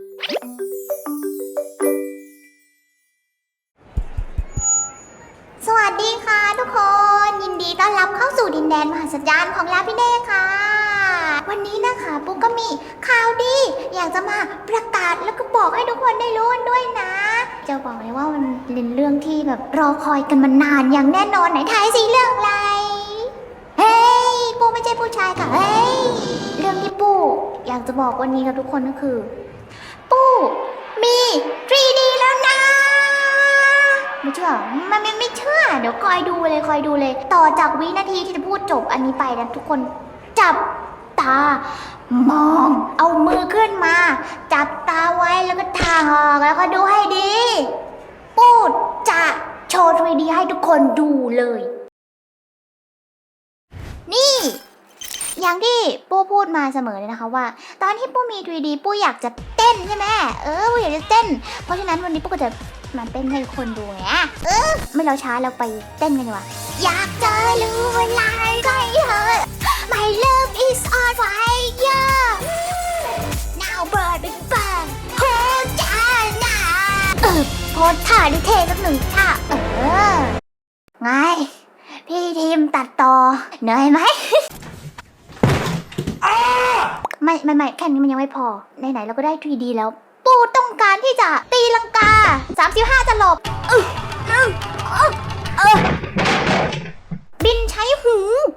สวัสดีค่ะทุกคน ยินดีต้อนรับเข้าสู่ดินแดนมหัศจรรย์ของลาพี่เน่ค่ะ วันนี้นะคะปุ๊กก็มีข่าวดี อยากจะมาประกาศแล้วก็บอกให้ทุกคนได้รู้กันด้วยนะ จะบอกเลยว่ามันเป็นเรื่องที่แบบรอคอยกันมานานอย่างแน่นอนไหนทายสิเรื่องอะไร เฮ้ยปูไม่ใช่ผู้ชายค่ะเฮ้ยเรื่องที่ปูอยากจะบอกวันนี้กับทุกคนก็คือ 3D แล้วนะ ไม่เชื่อมันไม่ไม่เชื่อ เดี๋ยวคอยดูเลยคอยดูเลย ต่อจากวินาทีที่จะพูดจบอันนี้ไปนะทุกคนจับตามอง เอามือขึ้นมา จับตาไว้แล้วก็ทางออกแล้วก็ดูให้ดี พูดจะโชว์ 3D ให้ทุกคนดูเลย นี่ อย่างที่ปู้พูดมาเสมอเลยนะคะว่า ตอนที่ปู้มี 3D ปู้อยากจะเต้นใช่ไหมเออปู้อยากจะเต้น เพราะฉะนั้นวันนี้ปู้ก็จะมาเต้นให้คนดูไงเออไม่เราช้าเราไปเต้นกันดีกว่าอยากจะรู้เวลาใกล้เธอ My love is on fire Now bird big bird โคจานาเออโพสท่าดิเท่สักหนึ่งท่าเออไงพี่ทีมตัดต่อเหนื่อยไหม ไม่ไม่ไม่แค่นี้มันยังไม่พอ ไหนๆเราก็ได้ 3D แล้ว ปูต้องการที่จะตีลังกา 35จะหลบอึ๊ะอึ๊ะอึ๊ะเออบินใช้หู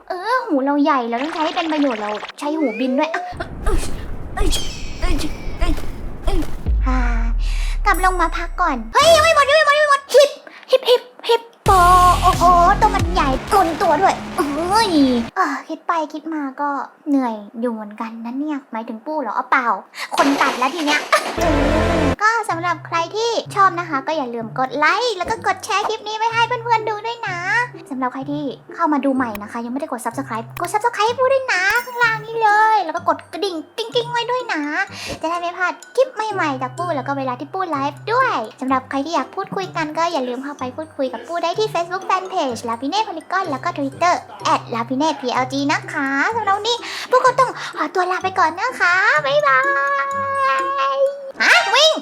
เออ หูเราใหญ่เราต้องใช้เป็นประโยชน์เราใช้หูบินด้วยอ่ากลับลงมาพักก่อน เฮ้ยยังไม่หมดยังไม่หมดยังไม่หมดฮิปฮิปฮิปฮิปโปโอ้โหตัวมันใหญ่กลนตัวด้วย ยเออคิดไปคิดมาก็เหนื่อยอยู่เหมือนกันนะเนี่ยหมายถึงปู้เหรอเอาเปล่า คนตัดแล้วทีเนี้ยก็สำหรับใครที่ชอบนะคะ ก็อย่าลืมกดไลค์แล้วก็กดแชร์คลิปนี้ไปให้เพื่อนๆดูด้วย สำหรับใครที่เข้ามาดูใหม่นะคะ ยังไม่ได้กด subscribe กด subscribe ให้ปูด้วยนะข้างล่างนี้เลย แล้วก็กดกระดิ่งกิ้งๆไว้ด้วยนะ จะได้ไม่พลาดคลิปใหม่ๆจากปูแล้วก็เวลาที่ปูไลฟ์ด้วยสำหรับใครที่อยากพูดคุยกันก็อย่าลืมเข้าไปพูดคุยกับปูได้ที่ Facebook Fanpage ลาพิเน่พอลิกอนแล้วก็ Twitter แอดลาพิเน่ PLG นะคะสำหรับวันนี้ปูก็ต้องขอตัวลาไปก่อนนะคะบ๊ายบายฮะวิ่ง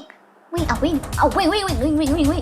วิ่งเอาวิ่งเอาวิ่งวิ่งวิ่งวิ่งวิ่งวิ่ง